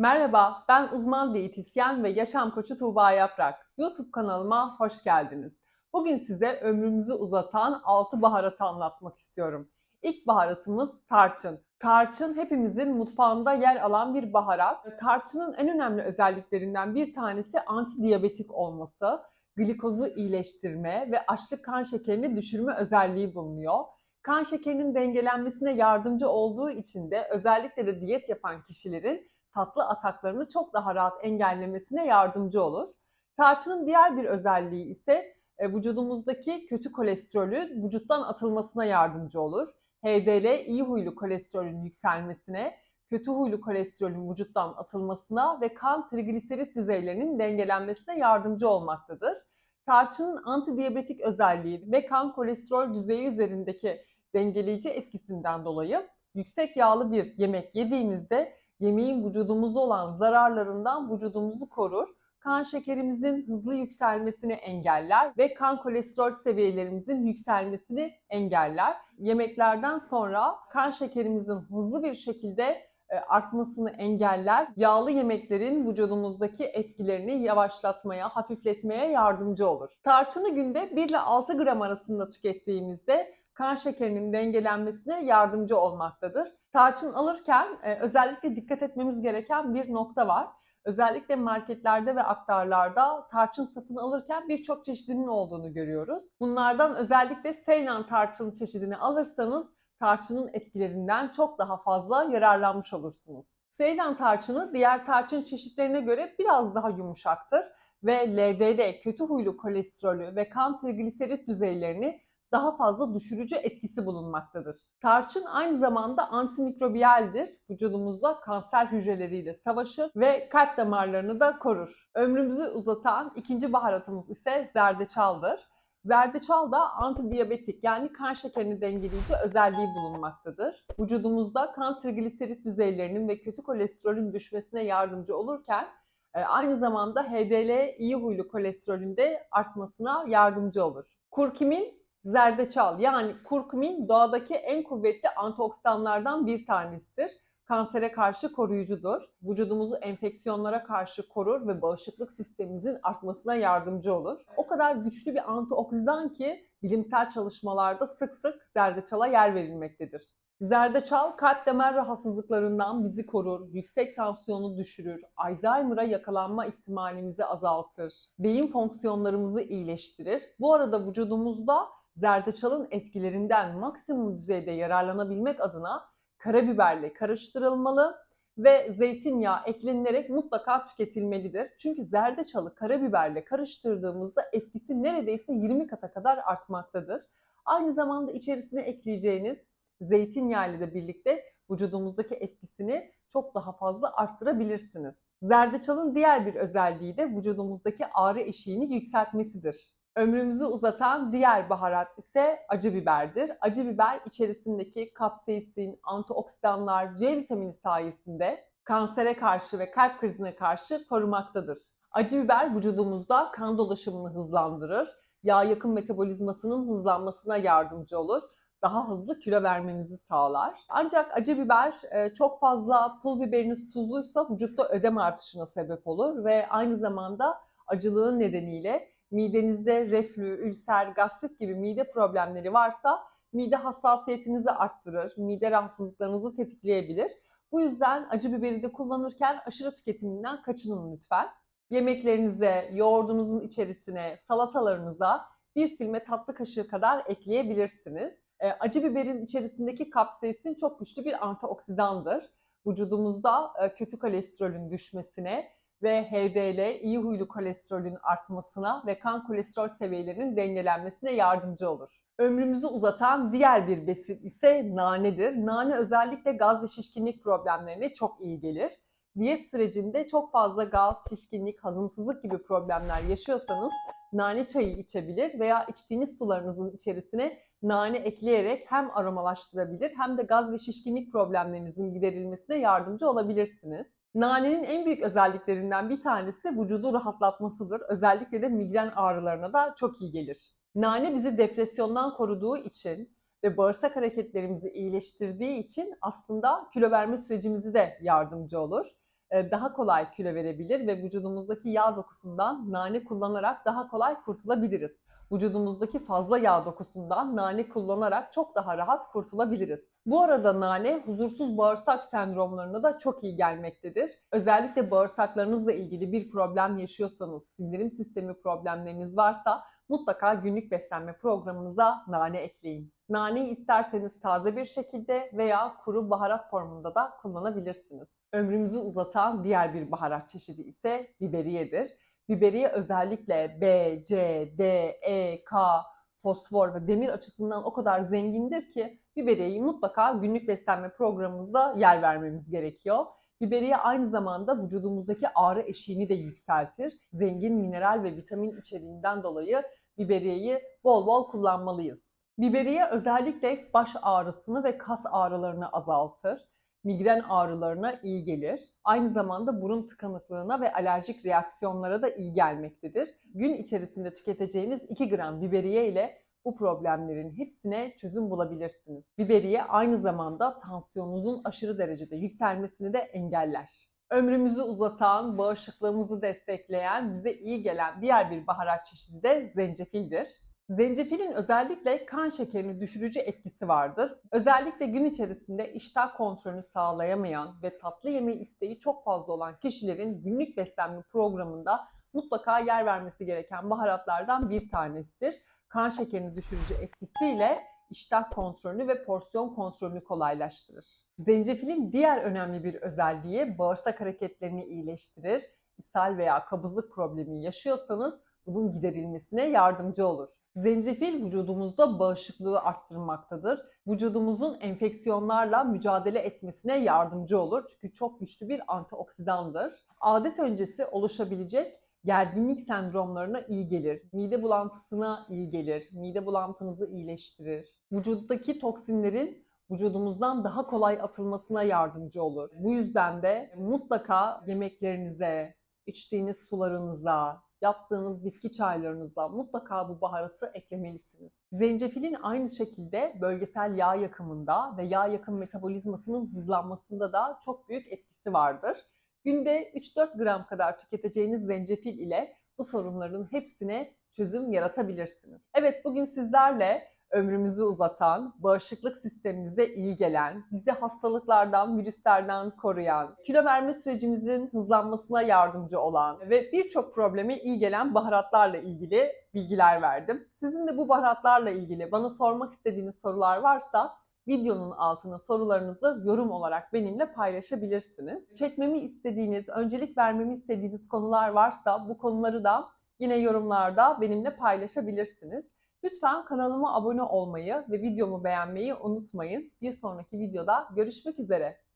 Merhaba, ben uzman diyetisyen ve yaşam koçu Tuğba Yaprak. YouTube kanalıma hoş geldiniz. Bugün size ömrümüzü uzatan 6 baharatı anlatmak istiyorum. İlk baharatımız tarçın. Tarçın hepimizin mutfağında yer alan bir baharat. Tarçının en önemli özelliklerinden bir tanesi antidiyabetik olması, glikozu iyileştirme ve açlık kan şekerini düşürme özelliği bulunuyor. Kan şekerinin dengelenmesine yardımcı olduğu için de özellikle de diyet yapan kişilerin tatlı ataklarını çok daha rahat engellemesine yardımcı olur. Tarçının diğer bir özelliği ise e, vücudumuzdaki kötü kolesterolü vücuttan atılmasına yardımcı olur. HDL iyi huylu kolesterolün yükselmesine, kötü huylu kolesterolün vücuttan atılmasına ve kan trigliserit düzeylerinin dengelenmesine yardımcı olmaktadır. Tarçının antidiyabetik özelliği ve kan kolesterol düzeyi üzerindeki dengeleyici etkisinden dolayı yüksek yağlı bir yemek yediğimizde yemeğin vücudumuza olan zararlarından vücudumuzu korur. Kan şekerimizin hızlı yükselmesini engeller ve kan kolesterol seviyelerimizin yükselmesini engeller. Yemeklerden sonra kan şekerimizin hızlı bir şekilde e, artmasını engeller. Yağlı yemeklerin vücudumuzdaki etkilerini yavaşlatmaya, hafifletmeye yardımcı olur. Tarçını günde 1 ile 6 gram arasında tükettiğimizde kan şekerinin dengelenmesine yardımcı olmaktadır. Tarçın alırken e, özellikle dikkat etmemiz gereken bir nokta var. Özellikle marketlerde ve aktarlarda tarçın satın alırken birçok çeşidinin olduğunu görüyoruz. Bunlardan özellikle Seylan tarçın çeşidini alırsanız tarçının etkilerinden çok daha fazla yararlanmış olursunuz. Seylan tarçını diğer tarçın çeşitlerine göre biraz daha yumuşaktır ve LDL kötü huylu kolesterolü ve kan trigliserit düzeylerini daha fazla düşürücü etkisi bulunmaktadır. Tarçın aynı zamanda antimikrobiyeldir. Vücudumuzda kanser hücreleriyle savaşır ve kalp damarlarını da korur. Ömrümüzü uzatan ikinci baharatımız ise zerdeçaldır. Zerdeçal da antidiyabetik yani kan şekerini dengeleyici özelliği bulunmaktadır. Vücudumuzda kan trigliserit düzeylerinin ve kötü kolesterolün düşmesine yardımcı olurken e, aynı zamanda HDL iyi huylu kolesterolün de artmasına yardımcı olur. Kurkumin zerdeçal yani kurkumin doğadaki en kuvvetli antioksidanlardan bir tanesidir. Kansere karşı koruyucudur. Vücudumuzu enfeksiyonlara karşı korur ve bağışıklık sistemimizin artmasına yardımcı olur. O kadar güçlü bir antioksidan ki bilimsel çalışmalarda sık sık zerdeçala yer verilmektedir. Zerdeçal kalp damar rahatsızlıklarından bizi korur, yüksek tansiyonu düşürür, Alzheimer'a yakalanma ihtimalimizi azaltır, beyin fonksiyonlarımızı iyileştirir. Bu arada vücudumuzda zerdeçalın etkilerinden maksimum düzeyde yararlanabilmek adına karabiberle karıştırılmalı ve zeytinyağı eklenilerek mutlaka tüketilmelidir. Çünkü zerdeçalı karabiberle karıştırdığımızda etkisi neredeyse 20 kata kadar artmaktadır. Aynı zamanda içerisine ekleyeceğiniz zeytinyağı ile de birlikte vücudumuzdaki etkisini çok daha fazla arttırabilirsiniz. Zerdeçalın diğer bir özelliği de vücudumuzdaki ağrı eşiğini yükseltmesidir. Ömrümüzü uzatan diğer baharat ise acı biberdir. Acı biber içerisindeki kapsaisin, antioksidanlar, C vitamini sayesinde kansere karşı ve kalp krizine karşı korumaktadır. Acı biber vücudumuzda kan dolaşımını hızlandırır, yağ yakın metabolizmasının hızlanmasına yardımcı olur daha hızlı kilo vermenizi sağlar. Ancak acı biber e, çok fazla pul biberiniz tuzluysa vücutta ödem artışına sebep olur ve aynı zamanda acılığın nedeniyle midenizde reflü, ülser, gastrit gibi mide problemleri varsa mide hassasiyetinizi arttırır, mide rahatsızlıklarınızı tetikleyebilir. Bu yüzden acı biberi de kullanırken aşırı tüketiminden kaçının lütfen. Yemeklerinize, yoğurdunuzun içerisine, salatalarınıza bir silme tatlı kaşığı kadar ekleyebilirsiniz. E, acı biberin içerisindeki kapsaisin çok güçlü bir antioksidandır. Vücudumuzda e, kötü kolesterolün düşmesine ve HDL iyi huylu kolesterolün artmasına ve kan kolesterol seviyelerinin dengelenmesine yardımcı olur. Ömrümüzü uzatan diğer bir besin ise nanedir. Nane özellikle gaz ve şişkinlik problemlerine çok iyi gelir. Diyet sürecinde çok fazla gaz, şişkinlik, hazımsızlık gibi problemler yaşıyorsanız nane çayı içebilir veya içtiğiniz sularınızın içerisine nane ekleyerek hem aromalaştırabilir hem de gaz ve şişkinlik problemlerinizin giderilmesine yardımcı olabilirsiniz. Nanenin en büyük özelliklerinden bir tanesi vücudu rahatlatmasıdır. Özellikle de migren ağrılarına da çok iyi gelir. Nane bizi depresyondan koruduğu için ve bağırsak hareketlerimizi iyileştirdiği için aslında kilo verme sürecimizi de yardımcı olur. e, daha kolay kilo verebilir ve vücudumuzdaki yağ dokusundan nane kullanarak daha kolay kurtulabiliriz. Vücudumuzdaki fazla yağ dokusundan nane kullanarak çok daha rahat kurtulabiliriz. Bu arada nane huzursuz bağırsak sendromlarına da çok iyi gelmektedir. Özellikle bağırsaklarınızla ilgili bir problem yaşıyorsanız, sindirim sistemi problemleriniz varsa mutlaka günlük beslenme programınıza nane ekleyin. Naneyi isterseniz taze bir şekilde veya kuru baharat formunda da kullanabilirsiniz. Ömrümüzü uzatan diğer bir baharat çeşidi ise biberiyedir. Biberiye özellikle B, C, D, E, K, fosfor ve demir açısından o kadar zengindir ki biberiyeyi mutlaka günlük beslenme programımızda yer vermemiz gerekiyor. Biberiye aynı zamanda vücudumuzdaki ağrı eşiğini de yükseltir. Zengin mineral ve vitamin içeriğinden dolayı biberiyeyi bol bol kullanmalıyız. Biberiye özellikle baş ağrısını ve kas ağrılarını azaltır. Migren ağrılarına iyi gelir. Aynı zamanda burun tıkanıklığına ve alerjik reaksiyonlara da iyi gelmektedir. Gün içerisinde tüketeceğiniz 2 gram biberiye ile bu problemlerin hepsine çözüm bulabilirsiniz. Biberiye aynı zamanda tansiyonunuzun aşırı derecede yükselmesini de engeller. Ömrümüzü uzatan, bağışıklığımızı destekleyen, bize iyi gelen diğer bir baharat çeşidi de zencefildir. Zencefilin özellikle kan şekerini düşürücü etkisi vardır. Özellikle gün içerisinde iştah kontrolünü sağlayamayan ve tatlı yeme isteği çok fazla olan kişilerin günlük beslenme programında mutlaka yer vermesi gereken baharatlardan bir tanesidir. Kan şekerini düşürücü etkisiyle iştah kontrolünü ve porsiyon kontrolünü kolaylaştırır. Zencefilin diğer önemli bir özelliği bağırsak hareketlerini iyileştirir. İshal veya kabızlık problemi yaşıyorsanız bunun giderilmesine yardımcı olur. Zencefil vücudumuzda bağışıklığı arttırmaktadır. Vücudumuzun enfeksiyonlarla mücadele etmesine yardımcı olur. Çünkü çok güçlü bir antioksidandır. Adet öncesi oluşabilecek gerginlik sendromlarına iyi gelir. Mide bulantısına iyi gelir. Mide bulantınızı iyileştirir. Vücuttaki toksinlerin vücudumuzdan daha kolay atılmasına yardımcı olur. Bu yüzden de mutlaka yemeklerinize, içtiğiniz sularınıza, yaptığınız bitki çaylarınıza mutlaka bu baharatı eklemelisiniz. Zencefilin aynı şekilde bölgesel yağ yakımında ve yağ yakım metabolizmasının hızlanmasında da çok büyük etkisi vardır. Günde 3-4 gram kadar tüketeceğiniz zencefil ile bu sorunların hepsine çözüm yaratabilirsiniz. Evet bugün sizlerle ömrümüzü uzatan, bağışıklık sistemimize iyi gelen, bizi hastalıklardan, virüslerden koruyan, kilo verme sürecimizin hızlanmasına yardımcı olan ve birçok probleme iyi gelen baharatlarla ilgili bilgiler verdim. Sizin de bu baharatlarla ilgili bana sormak istediğiniz sorular varsa videonun altına sorularınızı yorum olarak benimle paylaşabilirsiniz. Çekmemi istediğiniz, öncelik vermemi istediğiniz konular varsa bu konuları da yine yorumlarda benimle paylaşabilirsiniz. Lütfen kanalıma abone olmayı ve videomu beğenmeyi unutmayın. Bir sonraki videoda görüşmek üzere.